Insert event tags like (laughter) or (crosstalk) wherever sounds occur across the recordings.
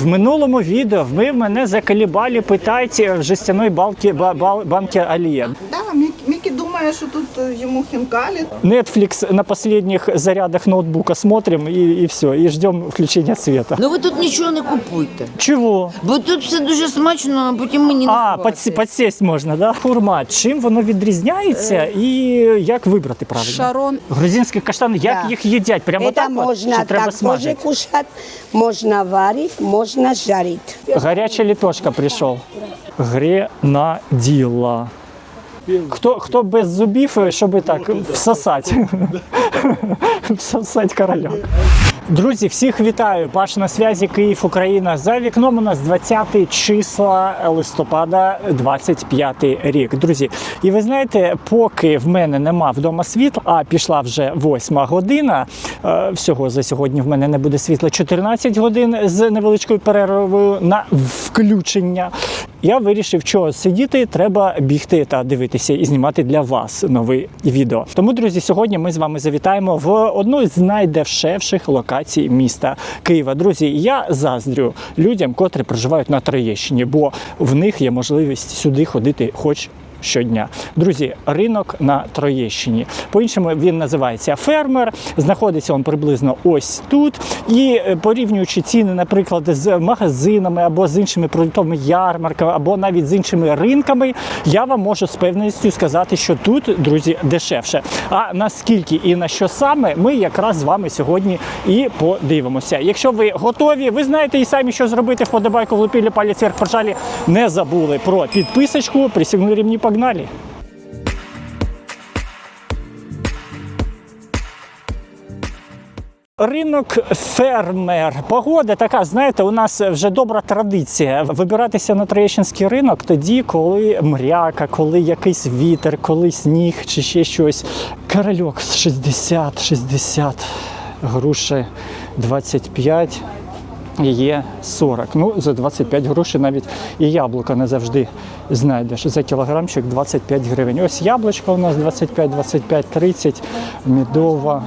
В минулому відео ви мене заколебали питати в жестяної балки, ба- банки алієн Да, Думає, що тут е, йому хінкалі. Netflix на последних зарядах ноутбука смотрим и, и все, и ждем включения света. Ну ви тут нічого не купуйте. Чого? Бо тут все дуже смачно, а потім мені не А, хватить. підсі- підсість можна, да? Хурма. Чим воно відрізняється і як вибрати правильно? Шарон. Грузинські каштани, як Да. їх їдять? Прямо Это так от? можно Чи треба так тоже смажити? кушать, можно варить, можно жарить. Гаряча літошка прийшов. Гренаділа. Хто, хто без зубів, щоб так всосати. всосати (laughs) короля. Друзі, всіх вітаю. Паш на зв'язі Київ, Україна. За вікном у нас 20 числа листопада, 25 рік. Друзі, і ви знаєте, поки в мене нема вдома світла, а пішла вже 8 година. е, Всього за сьогодні в мене не буде світла 14 годин з невеличкою перервою на включення. Я вирішив, що сидіти, треба бігти та дивитися і знімати для вас нове відео. Тому, друзі, сьогодні ми з вами завітаємо в одну з найдешевших локацій міста Києва. Друзі, я заздрю людям, котрі проживають на Троєщині, бо в них є можливість сюди ходити хоч. Щодня, друзі, ринок на Троєщині. По-іншому він називається фермер. Знаходиться він приблизно ось тут. І е, порівнюючи ціни, наприклад, з магазинами або з іншими продуктовими ярмарками, або навіть з іншими ринками, я вам можу з певністю сказати, що тут, друзі, дешевше. А наскільки і на що саме, ми якраз з вами сьогодні і подивимося. Якщо ви готові, ви знаєте і самі, що зробити, вподобайку влупили палець вверх, пожалі, не забули про підписочку, присягнули рівні, погнали. Ринок фермер. Погода така, знаєте, у нас вже добра традиція вибиратися на Троєщинський ринок тоді, коли мряка, коли якийсь вітер, коли сніг чи ще щось. Корольок 60, 60, груші 25. Є 40. Ну, за 25 грошей навіть і яблука не завжди знайдеш. За кілограмчик 25 гривень. Ось яблучко у нас 25, 25, 30, медова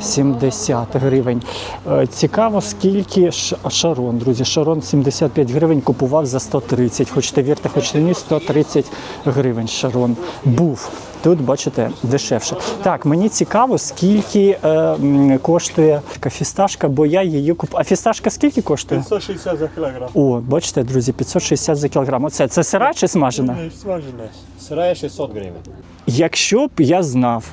70 гривень. Е, Цікаво, скільки шарон, друзі. Шарон 75 гривень купував за 130. Хочете вірте, хочете ні, 130 гривень шарон був. Тут, бачите, дешевше. Так, мені цікаво, скільки е, коштує така фісташка, бо я її куп... А фісташка скільки коштує? 160 за кілограм. О, бачите, друзі, 560 за кілограм. Оце це сира чи смажена? Не смажена. Сирає 600 гривень. Якщо б я знав,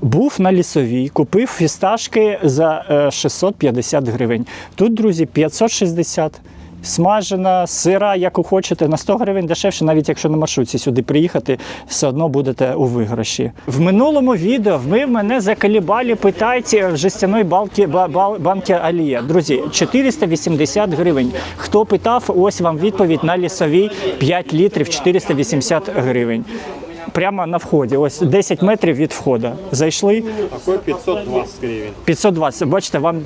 був на лісовій, купив фісташки за е, 650 гривень. Тут, друзі, 560. Смажена, сира, як хочете, на 100 гривень дешевше, навіть якщо на маршрутці сюди приїхати, все одно будете у виграші. В минулому відео ви мене заколебали питати в жестяної балки, ба- банки олія. Друзі, 480 гривень. Хто питав, ось вам відповідь на лісовій 5 літрів 480 гривень Прямо на вході, ось 10 метрів від входу. Зайшли Такой 520 гривень. 520. Бачите, вам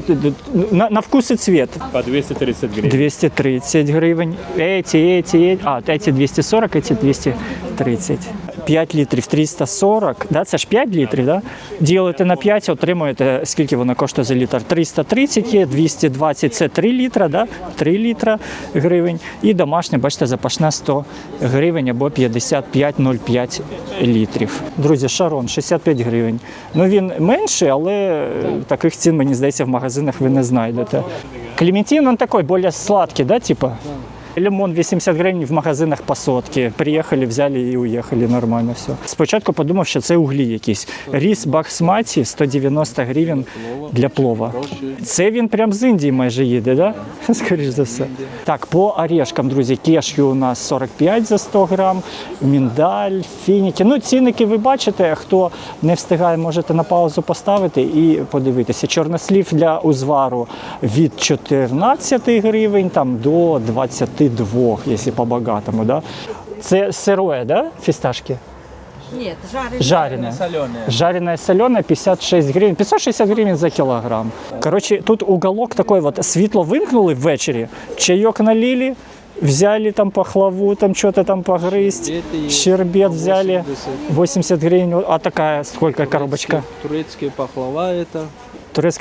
на, на вкус і цвіт. По 230 гривень. 230 гривень. Эти, эти, эти. А, от эти 240, эти 230. 5 літрів 340, да? це ж 5 літрів, да? ділите на 5, отримуєте, скільки воно коштує за літр? 330 є, 220 це 3 літра, да? 3 літра гривень. І домашня, бачите, запашна 100 гривень або 55,05 літрів. Друзі, шарон 65 гривень. Ну він менший, але таких цін, мені здається, в магазинах ви не знайдете. Клементин, он такой, более сладкий, да, типа? Лимон 80 гривень в магазинах по сотки. Приїхали, взяли і уїхали, нормально все. Спочатку подумав, що це углі якісь. Ріс бахсматі 190 гривень для плова. Це він прям з Індії майже їде, да? (laughs) Скоріш за все. Так, по орешкам, друзі, кешки у нас 45 за 100 грам, міндаль, фініки. Ну, цінники ви бачите, хто не встигає, можете на паузу поставити і подивитися. Чорнослів для узвару від 14 гривень там, до 22, якщо по-багатому. Да? Це сироє, да, фісташки? Ні, жарене. Жареное. Жареное соленое 56 гривень. 560 гривень за кілограм. Коротше, тут уголок такой вот. Світло вимкнули ввечері, чайок налили, взяли там пахлаву, там что-то там погрызть. Щербет взяли. 80 гривен. А такая сколько коробочка? Турецкая пахлава это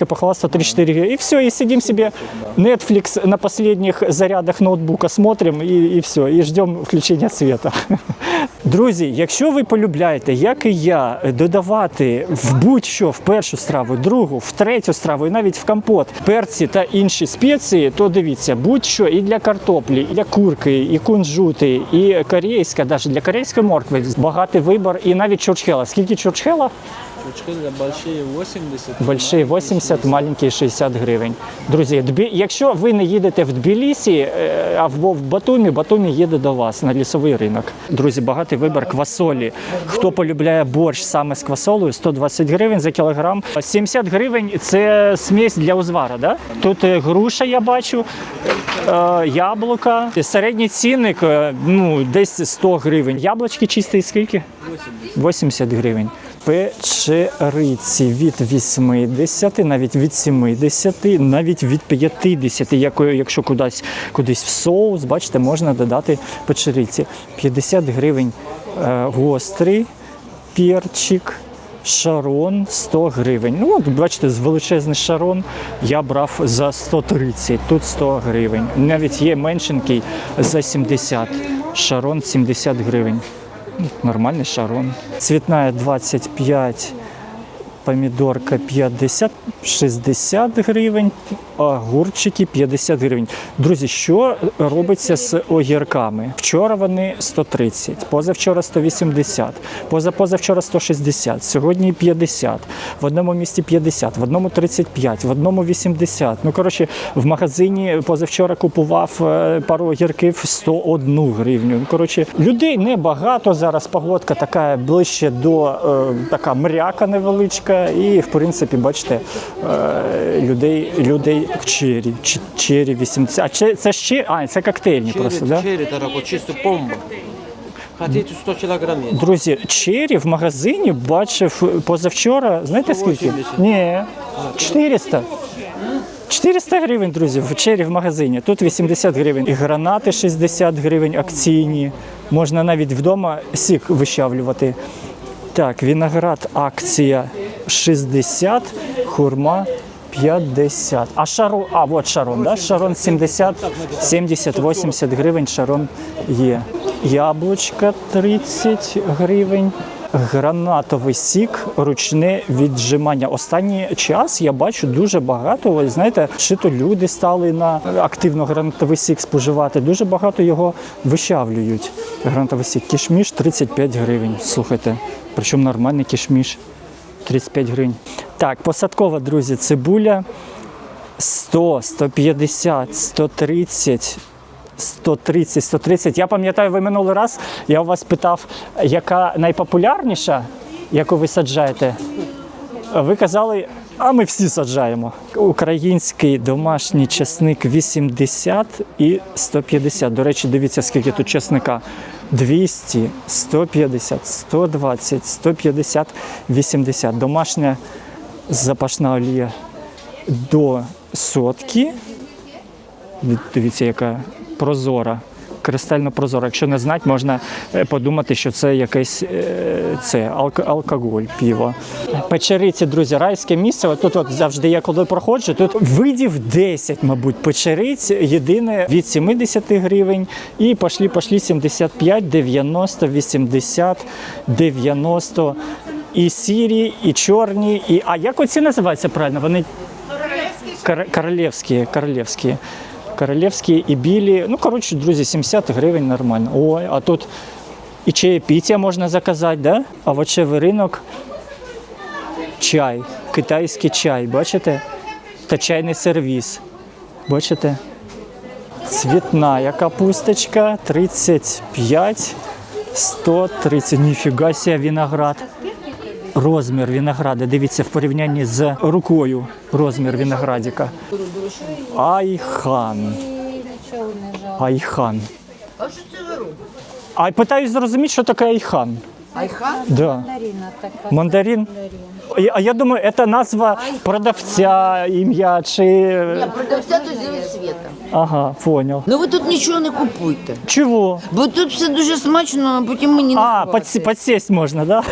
Пахлава 134 гривны. И все, и сидим себе Netflix на последних зарядах ноутбука смотрим и, и все, і ждем включення света. (laughs) Друзі, якщо ви полюбляєте, як і я, додавати в будь-що в першу страву, другу, в третю страву і навіть в компот перці та інші спеції, то дивіться, будь-що і для картоплі, і для курки, і кунжути, і корейська, навіть для корейської моркви багатий вибір, і навіть чурчхела. Скільки чурчхела? Чурчхелі большие 80. Больший 80, маленький 60 гривень. Друзі, Тбі- якщо ви не їдете в Тбілісі, е, а в в Батумі, Батумі їде до вас на лісовий ринок. Друзі, багатий вибір квасолі. Хто полюбляє борщ саме з квасолою, 120 гривень за кілограм. 70 гривень це смесь для узвара. Да? Тут е, груша я бачу, е, яблука. Середній цінник е, ну, десь 100 гривень. Яблучки чисті скільки? 80 гривень. Печериці від 80, навіть від 70, навіть від 50, якою- якщо кудись, кудись в соус, бачите, можна додати печериці. 50 гривень е, гострий перчик. Шарон 100 гривень. Ну, от бачите, з величезний шарон я брав за 130, тут 100 гривень. Навіть є меншенький за 70. Шарон 70 гривень. Нормальний шарон. Цвітна 25, помідорка 50, 60 гривень, огурчики 50 гривень. Друзі, що робиться з огірками? Вчора вони 130, позавчора 180, позапозавчора 160, сьогодні 50, в одному місті 50, в одному 35, в одному 80. Ну, коротше, в магазині позавчора купував е, пару огірків 101 гривню. Ну, коротше, людей небагато зараз. Погодка така ближче до е, така мряка невеличка. І, в принципі, бачите, е, людей, людей чері, чері 80. А че- це ще, а, це коктейльні просто, да? Черри, дорогой, чисто бомба. Хотите 100 килограмм? Друзі, чері в магазині бачив позавчора, знаєте скільки? Ні, 400. 400 гривень, друзі, в чері в магазині. Тут 80 гривень. І гранати 60 гривень акційні. Можна навіть вдома сік вищавлювати. Так, виноград акція 60, хурма 50. А шарон, а от шарон, да? Шарон 70, 70, 80 гривень шарон є. Яблучка 30 гривень. Гранатовий сік, ручне віджимання. Останній час я бачу дуже багато. Ось знаєте, чи то люди стали на активно гранатовий сік споживати. Дуже багато його вищавлюють. Гранатовий сік. Кішміш 35 гривень. Слухайте, причому нормальний кішміш. 35 гривень. Так, посадкова, друзі, цибуля 100, 150, 130, 130, 130. Я пам'ятаю, ви минулий раз я у вас питав, яка найпопулярніша, яку ви саджаєте. Ви казали, а ми всі саджаємо. Український домашній чесник 80 і 150. До речі, дивіться, скільки тут чесника. 200, 150, 120, 150, 80. Домашня запашна олія до сотки. Дивіться, яка прозора. Кристально прозора. Якщо не знати, можна е, подумати, що це якийсь е, це алко- алкоголь, піво. Печериці, друзі, райське місце. От тут от завжди я коли проходжу. Тут видів 10, мабуть, печериць. Єдине від 70 гривень. І пошлі, пошлі 75, 90, 80, 90. І сірі, і чорні, і. А як оці називаються правильно? Вони Кор- королевські, королевські. Королевські і білі. Ну, коротше, друзі, 70 гривень нормально. Ой, а тут і чаєпіття можна заказати, да? Овочевий ринок. Чай, китайський чай, бачите? Та чайний сервіс. Бачите? Цвітна капусточка 35, 130. Ніфіга себе виноград. Розмір винограда. Дивіться в порівнянні з рукою. Розмір виноградика. Айхан. Айхан. А що це ви робите? А питаюсь зрозуміти, що таке айхан. Айха? Да. Мандарин. Я- А я думаю, это назва продавця, ім'я чи. Я продавця то зі світа. Ага, понял. Ну ви тут нічого не купуйте. Чого? Бо тут все дуже смачно, а потім мені не А, хватить. подсі- подсесть можна, да?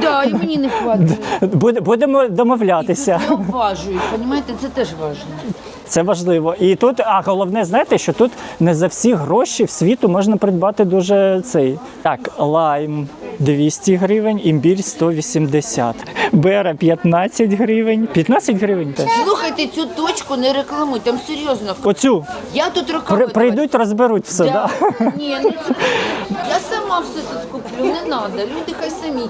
Да, і мені не хватить. Буде- Будемо домовлятися. Я обважую, розумієте, це теж важливо. Це важливо. І тут, а головне, знаєте, що тут не за всі гроші в світу можна придбати дуже цей. Так, лайм 200 гривень, імбір 180, бера 15 гривень. 15 гривень теж. Слухайте, цю точку не рекламуй, там серйозно. Оцю Я тут при, прийдуть, розберуть все. Да. Да. Ні, це. Я сама все тут куплю, не треба. Люди хай самі.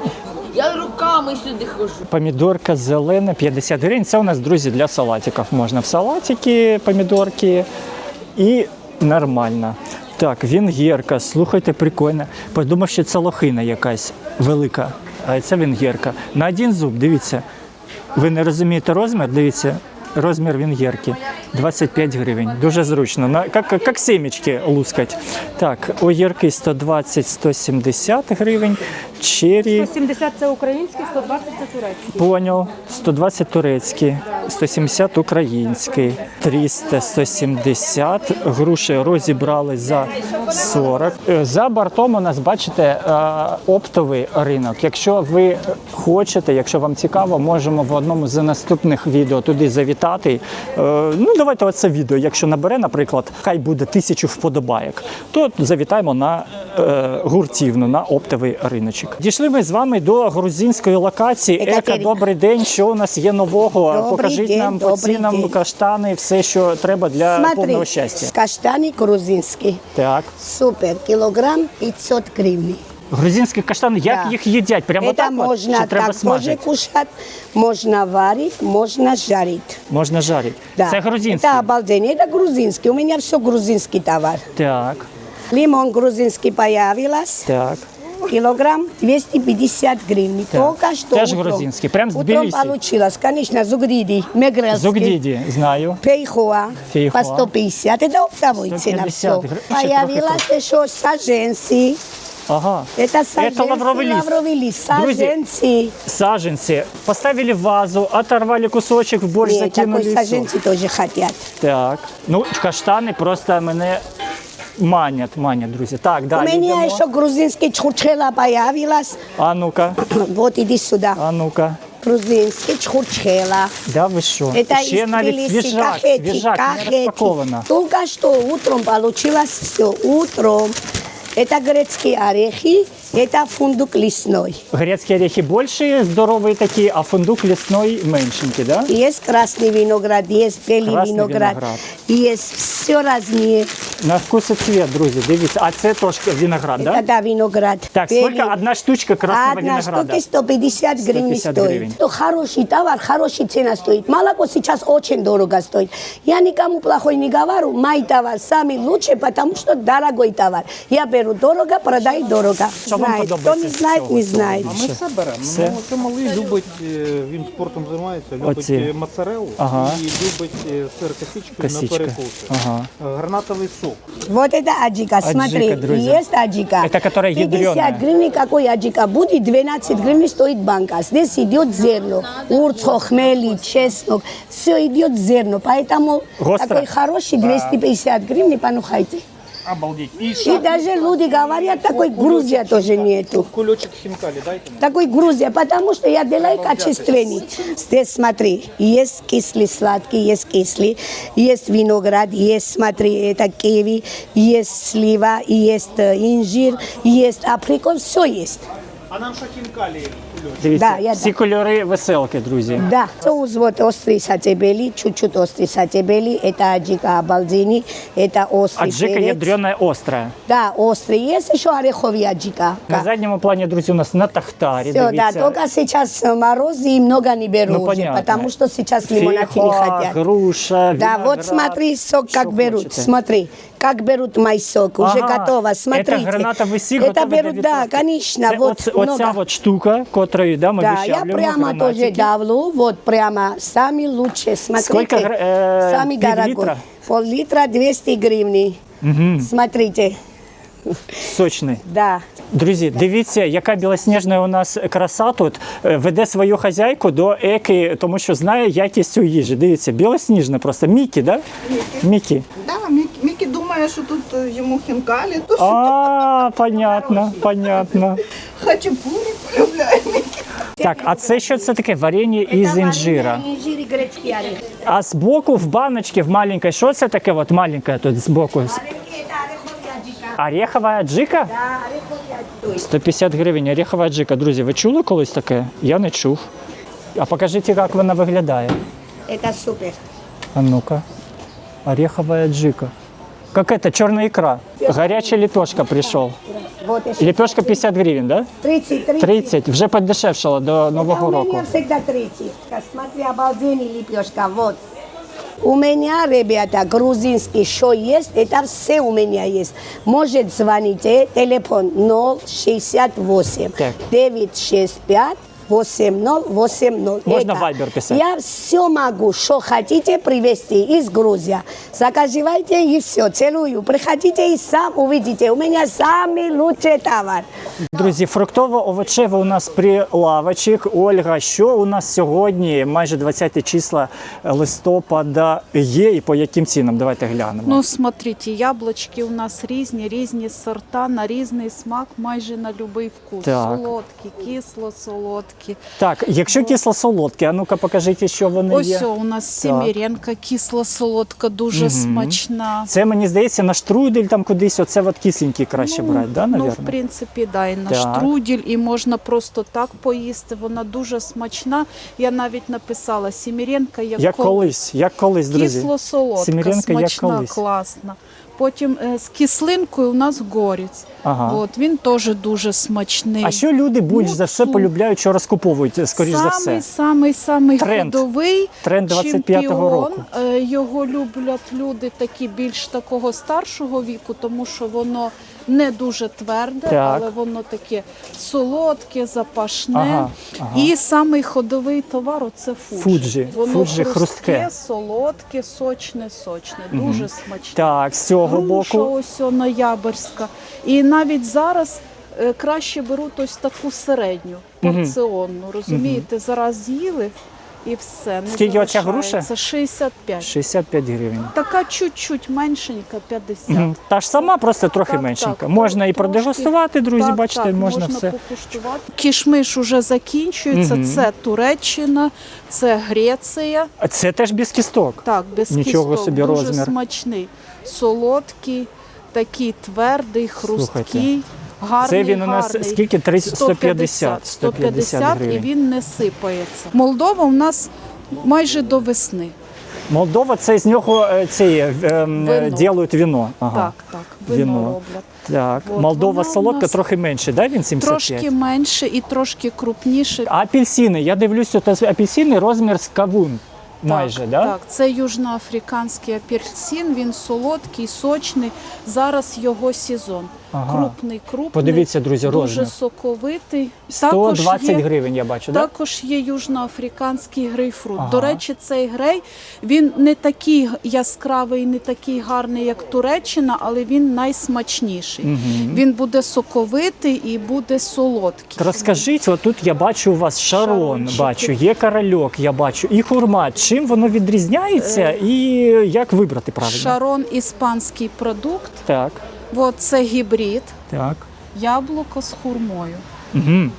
Я руками сюди хожу. Помідорка зелена 50 гривень. Це у нас, друзі, для салатиків. Можна в салатики, помідорки і нормально. Так, венгерка, слухайте, прикольно. Подумав, що це лохина якась велика. А це венгерка. На один зуб, дивіться. Ви не розумієте розмір? Дивіться. Розмір венгерки 25 гривень. Дуже зручно. На, як, як семечки лускать. Так, огірки 120-170 гривень. Чері 170 це український, 120 це турецький. Поняв. 120 турецький, 170 український, 300, 170. Груші розібрали за 40. Е, За бортом у нас, бачите, е, оптовий ринок. Якщо ви хочете, якщо вам цікаво, можемо в одному з наступних відео туди завітати. Е, Ну, давайте оце відео. Якщо набере, наприклад, хай буде тисячу вподобайок, то завітаємо на гуртівну, на оптовий риночок. Дійшли ми з вами до грузинської локації. Ека, Екатерина. добрий день. Що у нас є нового? Добрий Покажіть день, нам по добрий цінам день. каштани, все, що треба для повного Смотри, щастя. каштаны грузинские. Так. Супер, килограмм 500 гривен. Грузинські каштани, як Да. їх їдять? Прямо Это так? от? можно Чи треба так тоже смажити? кушать, можно варить, можно жарить. Можна жарити. Да. Це грузинський. Это обалденно, это грузинский. У меня все грузинский товар. Так, Лимон грузинский появилась. так. Килограмм 250 гривен. Только что Тоже утром. грузинский, прям с Утром Тбилиси. получилось, конечно, зугриди, мегрелский. Зугдіді, знаю. Фейхоа, Фейхоа. по 150, это оптовой цена 150 все. гривен. Еще Появилась еще саженцы. Ага. Это саженцы, лавровый лист. лавровый лист, Друзі, саженцы. Саженці. Поставили в вазу, оторвали кусочек, в борщ Нет, закинули. такой і все. саженцы тоже хотят. Так. Ну, каштани просто мене манять, манять, друзі. Так, У мене меня йдемо. еще грузинский чурчхела появилась. А ну-ка, Вот иди сюда. а ну-ка. Грузинский чурчхела. Да ви що? Это Ще из навіть Тбилиси, свіжак, кахети, свіжак не кахети. розпаковано. Только что утром получилось все, утром. Это грецкие орехи, это фундук лесной. Грецькі орехи більші, здорові такі, а фундук лісний меншенький, да? Есть красный виноград, есть белый Красный виноград, виноград. есть все разные. На вкус і цвет, друзі, дивіться. А це трошки виноград, да? Это да, виноград. Так, белый. сколько одна штучка красного Одна винограда? штука 150 гривен 150 стоит. гривен. То хороший товар, хорошая цена стоит. Молоко сейчас очень дорого стоит. Я никому плохой не говорю. Мой товар самый лучший, потому что дорогой товар. Я беру дорого, продаю дорого. Що вам Знает. Кто подобається не з знает, цього не всього? знает. А ми все беремо. Все. Ну, це малий любить, е, він спортом займається, любить Оці. е, моцарелу Ага. і любить е, сир косичкою на Косичка. перекуси. Ага. Е, Гранатовий сок. Вот это аджика, смотри, друзья. есть аджика. Это которая 50 ядреная. гривен какой аджика будет, 12 гривен стоит банка. Здесь идет зерно, урцо, хмели, чеснок, все идет зерно, поэтому Гостро? такой хороший 250 гривен, понюхайте. Обалдеть. І И даже люди говорят, такой Грузия тоже нету. кульочок хінкалі дайте мені. Такой Грузия, потому что я делаю качественный. Здесь смотри, есть кислый, сладкий, есть кислый, есть виноград, есть, смотри, это киви, есть слива, есть э, инжир, есть априкос, все есть. А нам що хінкалі кульочок? Дивіться, Да, я всі да. кольори веселки, друзі. Да, соус вот острый сатебели, чуть-чуть острый сатебели, это аджика абалзини, это острый Аджика перец. ядрена остра. Да, острый. Есть еще ореховый аджика. На задньому плані, друзі, у нас на тахтарі. Все, да, дивіться. только сейчас э, морозы и много не беру Ну, уже, понятно. потому что сейчас лимонады не Фейхоа, хотят. груша, Да, виноград. вот смотри, сок как Что берут, хочете. смотри, как берут мой сок, уже Ага, готово, смотрите. Это гранатовий сік, Это готовий для берут, да, відправки. конечно, Це вот оце- оця много. от штука, котрою да, ми Да, я вищавлюємо прямо гранатики. тоже давлю, вот прямо самый лучший, смотрите. Сколько гра- э, Самый пол дорогой. литра? Пол литра 200 гривен. Смотрите. Сочний. Да. Друзі, дивіться, яка білосніжна у нас краса тут. Е, Веде свою хазяйку до еки, тому що знає якість у їжі. Дивіться, білосніжна просто. Мікі, да? Мікі. Да, Мікі, Мікі думає, що тут е, йому хінкалі, то А, понятно, понятно. хачапурі полюбляє Мікі. Так, а це що це таке? Варення із інжира. Інжир і грецький. А збоку в баночці, в маленькій, що це таке? От маленьке тут збоку. Орехи – це орехові аджика. Орехова аджика? Да, орехові аджика. 150 гривень, орехова аджика. Друзі, ви чули колись таке? Я не чув. А покажіть, як вона виглядає. Це супер. А ну-ка. Ореховая аджика. Как это, черная икра. Горячая лепешка пришел. Вот еще. Лепешка 50 гривен, да? 30, 30. 30. Вже подешевшало до Нового у року. меня всегда 30. Да, Смотри, обалденный лепешка, вот. У меня, ребята, грузинский что есть, это все у меня есть. Может звоните, телефон 068 Так. 965 8080. Можно Это Viber писать. Я все могу, что хотите привезти из Грузии. Заказывайте и все. Целую. Приходите и сам увидите. У меня самый лучший товар. Друзі, фруктово-овочево у нас прилавочок. Ольга, що у нас сьогодні, майже 20 числа листопада, є і по яким цінам? Давайте глянемо. Ну, смотрите, яблучки у нас різні, різні сорта, на різний смак, майже на будь-який вкус. Так. Солодкі, кисло-солодкі. Так, якщо кисло-солодкі, а ну-ка покажіть, що вони Ось є. о, у нас сіміренка, кисло-солодка, дуже смачна. Це мені здається на штрудель там кудись, оце от кисленький краще брати, да, ну, в принципі, да, і на Так. штрудель, і можна просто так поїсти. Вона дуже смачна. Я навіть написала сіміренка, як, Як кол- колись, як колись, друзі. Кисло-солодка, Сіміренка як смачна, колись. класна. Потім е, з кислинкою у нас горіць. Ага. От, він теж дуже смачний. А що люди більш за все полюбляють, що розкуповують, скоріш за все? Самий, самий, самий Тренд. ходовий Тренд 25-го чемпіон. року. Е, Його люблять люди такі більш такого старшого віку, тому що воно не дуже тверде, Так. але воно таке солодке, запашне. Ага, ага. І самий ходовий товар це фуджі. Фуджі. Воно Фуджі хрустке, хрустке. солодке, сочне, сочне, дуже смачне. Так, з цього Груша боку. ось о, ноябрьська. І навіть зараз е, краще беруть ось таку середню, порціонну. Розумієте, зараз з'їли і все. Не Скільки оця залишається. груша? 65. 65 гривень. Така чуть-чуть меншенька, 50. Мгм. Та ж сама, просто трохи Так, меншенька. так, можна і трошки. продегустувати, друзі, Так, бачите, так, можна, можна все. покуштувати. Кішмиш уже закінчується. Мгм. Це Туреччина, це Греція. А Це теж без кісток. Так, без Нічого кісток, собі дуже розмір. смачний, солодкий, такий твердий, хрусткий. Гарний, Це він у нас гарний. скільки? 30, 150, 150 і він не сипається. Молдова у нас майже до весни. Молдова, це з нього е, ці, е, ем, Вино. ділають вино. Ага. Так, так, вино, Вино. роблять. Так. От, Молдова солодка нас трохи менше, да? Він 75? Трошки менше і трошки крупніше. А апельсини, я дивлюся, то апельсини розмір з кавун. Майже, так, да? так, це южноафриканський апельсин, він солодкий, сочний. Зараз його сезон. Ага. Крупний, крупний. Подивіться, друзі, дуже розмір. соковитий. 120 є, гривень я бачу, так? Також є южноафриканський грейпфрут. Ага. До речі, цей грей він не такий яскравий, не такий гарний, як Туреччина, але він найсмачніший. Він буде соковитий і буде солодкий. Розкажіть, отут я бачу у вас шарон, Шарончики. бачу, є корольок, я бачу, і хурма. Чим воно відрізняється і як вибрати правильно? Шарон іспанський продукт. Так, От це гібрид, так. яблуко з хурмою. Угу.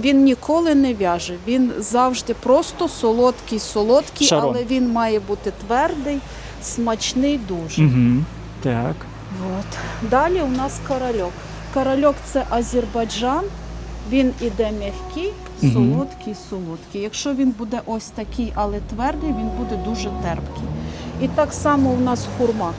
Він ніколи не в'яже. Він завжди просто солодкий, солодкий, Шарон. але він має бути твердий, смачний дуже. Угу. Так. От. Далі у нас корольок. Корольок це Азербайджан. Він іде м'який, солодкий, солодкий. Якщо він буде ось такий, але твердий, він буде дуже терпкий. І так само у нас хурма.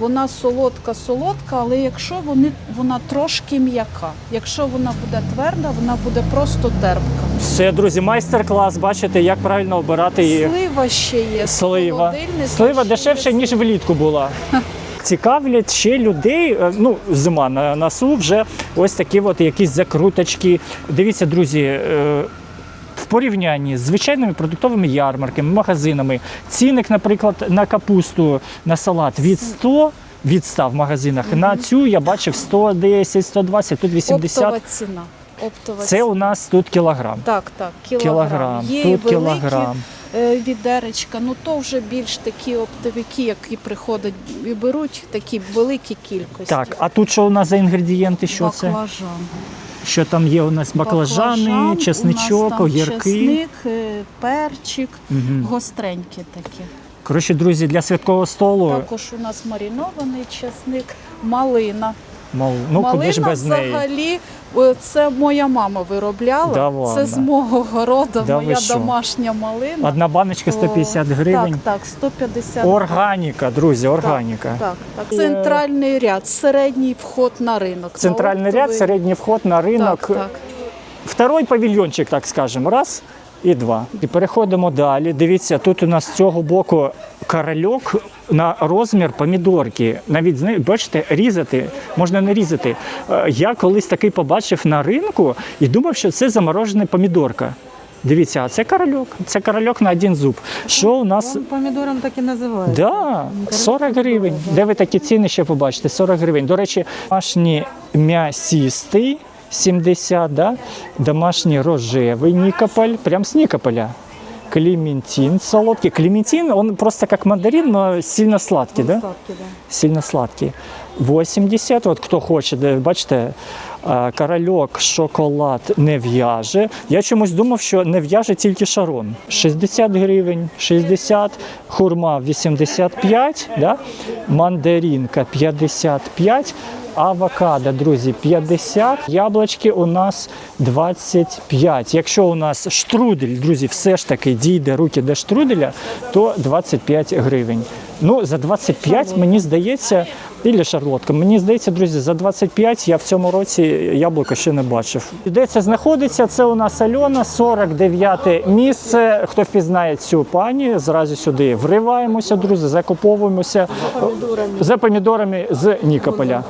Вона солодка, солодка, але якщо вони, вона трошки м'яка. Якщо вона буде тверда, вона буде просто терпка. Все, друзі, майстер-клас. Бачите, як правильно обирати її. Слива ще є. Слива. Слива дешевше, є ніж влітку була. (laughs) Цікавлять ще людей. е, Ну, зима на носу вже ось такі от якісь закруточки. Дивіться, друзі. В порівнянні з звичайними продуктовими ярмарками, магазинами, цінник, наприклад, на капусту, на салат від 100 відстав в магазинах. На цю я бачив 110, 120, тут 80. Оптова ціна. Оптова Це ціна. у нас тут кілограм. Так, так, кілограм. Кілограм, Є тут великі кілограм. е, відеречка, ну то вже більш такі оптовики, які приходять і беруть такі великі кількості. Так, а тут що у нас за інгредієнти? Що це? Баклажан. Що там є у нас? Баклажани, Баклажан, чесничок, у нас там огірки. Чесник, е, перчик, Мгм. гостренькі такі. Коротше, друзі, для святкового столу, Також у нас маринований чесник, малина. Мол, ну куди ж без взагалі, е, це моя мама виробляла. Да це з мого городу, Да моя домашня малина. Одна баночка 150 гривень. Так, так, 150 Органіка, друзі, органіка. Так, так. Центральний ряд, середній вход на ринок. Центральний На ряд, середній вход на ринок. Так, так. Второй павільйончик, так скажемо. Раз і два. І переходимо далі. Дивіться, тут у нас з цього боку корольок на розмір помідорки. Навіть бачите, різати можна не різати. Е, Я колись такий побачив на ринку і думав, що це заморожена помідорка. Дивіться, а це корольок. Це корольок на один зуб. Що у нас Помідором так і називають. Да, 40 гривень. Де ви такі ціни ще побачите? 40 гривень. До речі, домашній м'ясістий 70, да? домашній рожевий Нікополь, прям з Нікополя. Клементин солодкий. Клементин, он просто как мандарин, но сильно сладкий, да? Сладкі, да. Сильно сладкий. 80, от хто хоче, бачите, корольок шоколад не в'яже. Я чомусь думав, що не в'яже тільки шарон. 60 гривень, 60, хурма 85, да? мандаринка 55, авокадо, друзі, 50, яблучки у нас 25. Якщо у нас штрудель, друзі, все ж таки дійде руки до штруделя, то 25 гривень. Ну, за 25, мені здається, Ілля шарлотка. Мені здається, друзі, за 25 я в цьому році яблука ще не бачив. Де це знаходиться? Це у нас Альона, 49 місце. Хто впізнає цю пані, зразу сюди вриваємося, друзі, закуповуємося за помідорами з Нікополя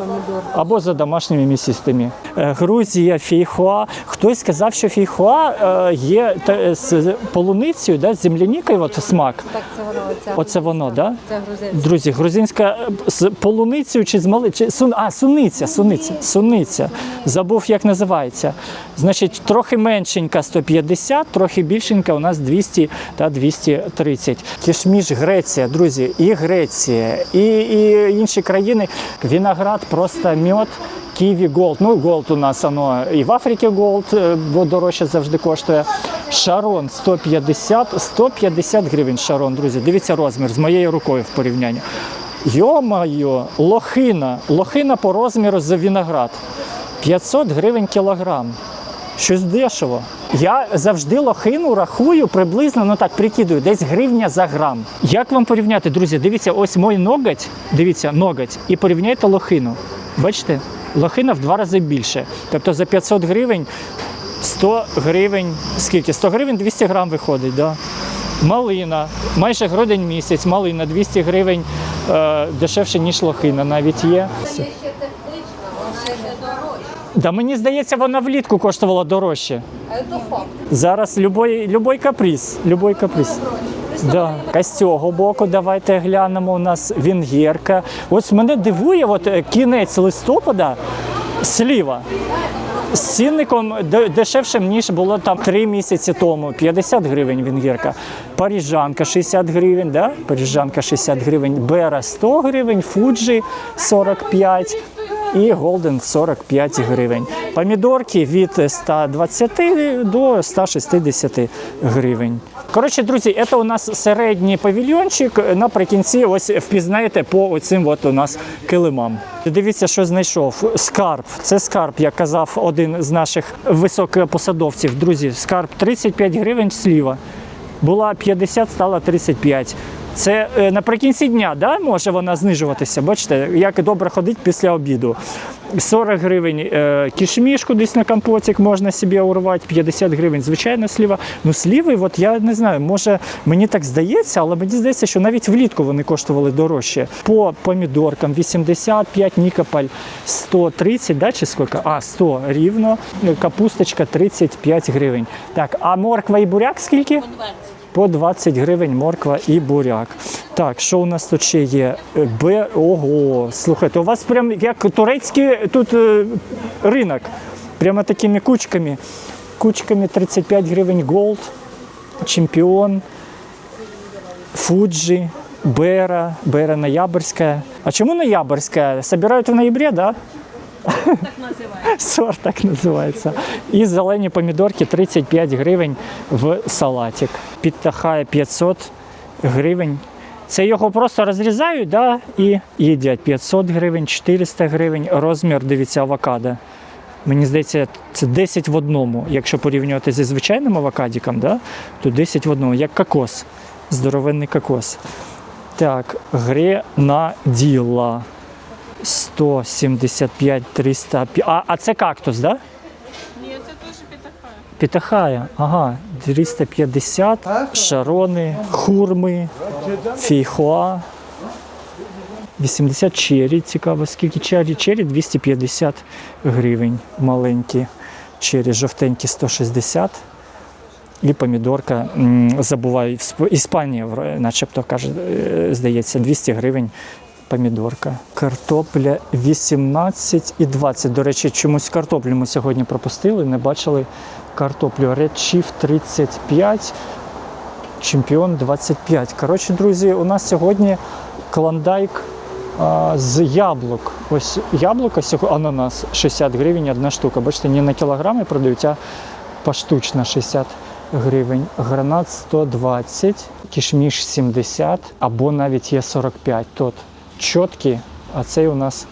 або за домашніми місістами. Е, Грузія, фейхоа. Хтось сказав, що фейхоа е, є з полуницею, да, з землянікою, от смак. Так, це воно. Оце воно, да? Це грузинське. Друзі, грузинська е, з полуницею чи з мали... чи сун... а, суниця, суниця, суниця. Забув, як називається. Значить, трохи меншенька 150, трохи більшенька у нас 200 та 230. Кішміш Греція, друзі, і Греція, і, і інші країни. Виноград просто мед. Ківі Голд. Ну, Голд у нас воно і в Африці Голд, е, бо дорожче завжди коштує. Шарон 150, 150 гривень шарон, друзі. Дивіться розмір з моєю рукою в порівнянні. Йо-моє, лохина. Лохина по розміру за виноград. 500 гривень кілограм. Щось дешево. Я завжди лохину рахую приблизно, ну так, прикидую, десь гривня за грам. Як вам порівняти, друзі? Дивіться, ось мой ноготь, дивіться, ноготь, і порівняйте лохину. Бачите? Лохина в два рази більше. Тобто за 500 гривень 100 гривень, скільки? 100 гривень 200 грам виходить, да? Малина, майже грудень місяць, малина 200 гривень е, дешевше, ніж лохина навіть є. Да мені здається, вона влітку коштувала дорожче. Зараз любой, любой каприз, любой каприз. Да. А з цього боку давайте глянемо. У нас венгерка. Ось мене дивує, от е, кінець листопада сліва. З цінником де- дешевшим, ніж було там 3 місяці тому. 50 гривень венгерка. Паріжанка 60 гривень, да? Паріжанка 60 гривень. Бера 100 гривень, Фуджі 45 і Голден 45 гривень. Помідорки від 120 до 160 гривень. Коротше, друзі, це у нас середній павільйончик. Наприкінці ось впізнаєте по оцим от у нас килимам. Дивіться, що знайшов. Скарб. Це скарб, як казав один з наших високопосадовців. Друзі, скарб 35 гривень сліва. Була 50, стала 35. Це е, наприкінці дня, да, може вона знижуватися. Бачите, як добре ходить після обіду. 40 гривень е, кішмішку десь на компотик можна собі урвати, 50 гривень звичайна сліва. Ну, сліви, от я не знаю, може мені так здається, але мені здається, що навіть влітку вони коштували дорожче. По помідоркам 85, Нікополь 130, да, чи скільки? А, 100 рівно. Капусточка 35 гривень. Так, а морква і буряк скільки? По 20 гривень морква і буряк. Так, що у нас тут ще є? Б. Ого, слухайте, у вас прям як турецький тут е, ринок. Прямо такими кучками. Кучками 35 гривень голд, чемпіон, Фуджи, Бера, Бера Ноябрьская. А чому Ноябрьская? Собирають в ноябре, да? Сорт так називається. І зелені помідорки 35 гривень в салатик. Підтахає 500 гривень. Це його просто розрізають да, і їдять. 500 гривень, 400 гривень. Розмір, дивіться, авокадо. Мені здається, це 10 в одному. Якщо порівнювати зі звичайним авокадіком, да, то 10 в одному, як кокос. Здоровенний кокос. Так, гренаділа. 175, 300. А, а це кактус, да? Ні, це теж пітахая. Пітахая, ага. 350, шарони, хурми, фейхоа. 80 чері, цікаво, скільки чері? Чері 250 гривень маленькі. Чері жовтенькі 160. І помідорка, забуваю, Сп- Іспанія, начебто каже, е, здається, 200 гривень помідорка. Картопля 18 і 20. До речі, чомусь картоплю ми сьогодні пропустили, не бачили картоплю. Chief 35, чемпіон 25. Коротше, друзі, у нас сьогодні клондайк а, з яблук. Ось яблуко, сьогодні ананас 60 гривень одна штука. Бачите, не на кілограми продають, а поштучно 60 гривень. Гранат 120, кішміш 70 або навіть є 45. Тут чіткі, а цей у нас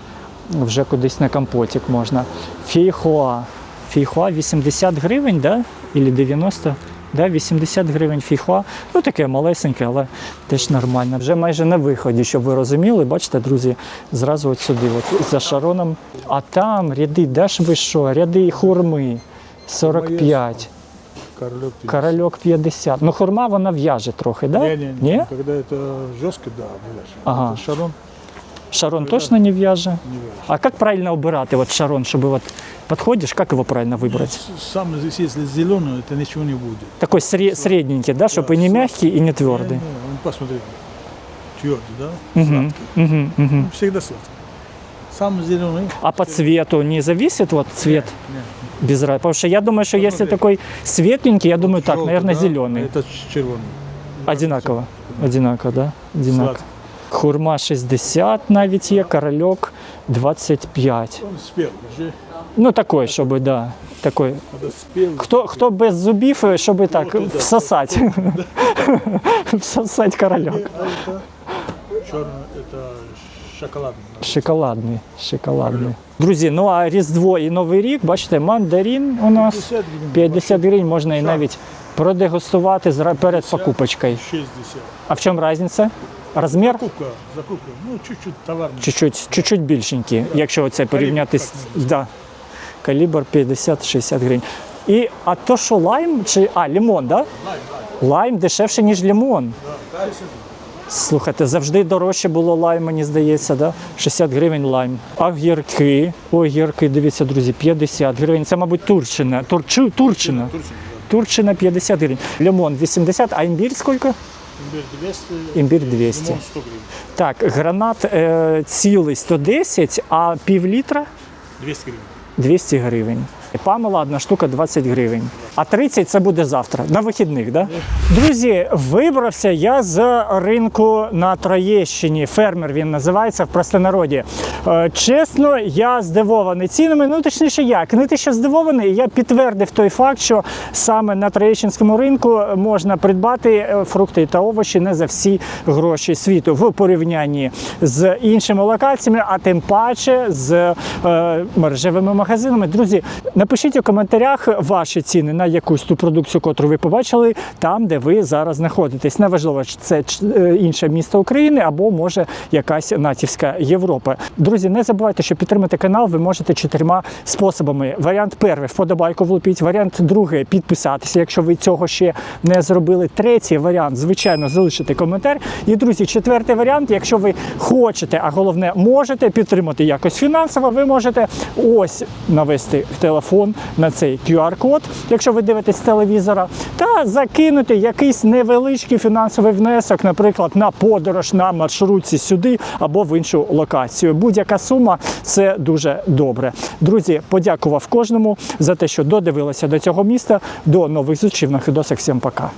вже кудись на компотик можна. Фейхоа. Фейхоа 80 гривень, да? Ілі 90? Да, 80 гривень фейхоа. Ну таке малесеньке, але теж нормально. Вже майже на виході, щоб ви розуміли. Бачите, друзі, зразу от сюди, от за шароном. А там ряди, де ж ви що? Ряди хурми 45. Королек. Корольок 50. Ну, хурма вона в'яже трохи, да? Не, не, Ні? не. Когда это жестко, да, вяжешь. Ага. Шарон Шарон точно не в'яже. не вяжешь. А как правильно убирать вот шарон, чтобы вот подходишь, как его правильно выбрать? С- Сам здесь, если зеленый, это ничего не будет. Такой сре- средненький, да, чтобы и не мягкий, и не твердый. он посмотри. Твердый, да? Мгм, мгм, мгм. Всегда сладкий. Сам зеленый. А по цвету не зависит вот цвет Не. без разницы? Потому что я думаю, что если Посмотри. такой светленький, я думаю, так, наверное, да? зеленый. Это червоный. Одинаково. Одинаково, да? Одинаково. Сладкий. Хурма 60 навіть є, корольок 25. Он спел уже. Ну такой, щоб, да, такой. Когда спел. Хто, хто без зубів, щоб так Ну, да. всосати. (laughs) Всосати корольок. А это черный, это шоколадный. Шоколадний, шоколадний. Друзі, ну а Різдво і Новий рік, бачите, мандарин у нас 50 гривен. 50 гривень можна і навіть продегустувати зра- перед покупочкою. 60. А в чому різниця? Розмір? Закупка, закупка. Ну, чуть-чуть товарный. Чуть-чуть, чуть-чуть більшенькі, якщо це порівняти з да, калібр 50-60 гривень. І а то, що лайм чи а, лимон, да? Лайм дешевше, ніж лимон. Слухайте, завжди дорожче було лайм, мені здається, да? 60 гривень лайм. Огірки, огірки, дивіться, друзі, 50 гривень. Це, мабуть, Турчина. Турчу, Турчина. Турчина 50 гривень. Лимон 80, а імбір скільки? Имбирь 200. Імбір 200. Лимон 100 гривен. Так, гранат е, цілий 110, а пів літра 200 гривень. 200 гривень. Памела одна штука 20 гривень. А 30 це буде завтра, на вихідних, да? Друзі, вибрався я з ринку на Троєщині. Фермер він називається в простонароді. Е, Чесно, я здивований цінами. Ну, точніше, як не те, що здивований, я підтвердив той факт, що саме на Троєщинському ринку можна придбати е, фрукти та овочі не за всі гроші світу в порівнянні з іншими локаціями, а тим паче з е, мережевими магазинами. Друзі, напишіть у коментарях ваші ціни на якусь ту продукцію, котру ви побачили там, де ви зараз знаходитесь. Неважливо, чи це е, інше місто України або може якась натівська Європа. Друзі, не забувайте, що підтримати канал ви можете чотирма способами. Варіант перший вподобайку влупіть. Варіант другий підписатися, якщо ви цього ще не зробили. Третій варіант, звичайно, залишити коментар. І друзі, четвертий варіант, якщо ви хочете, а головне можете підтримати якось фінансово, ви можете ось навести телефон. Телефон на цей QR-код, якщо ви дивитесь телевізора, та закинути якийсь невеличкий фінансовий внесок, наприклад, на подорож на маршрутці сюди або в іншу локацію. Будь-яка сума це дуже добре. Друзі, подякував кожному за те, що додивилися до цього міста. До нових зустрічей на відосах. Всім пока.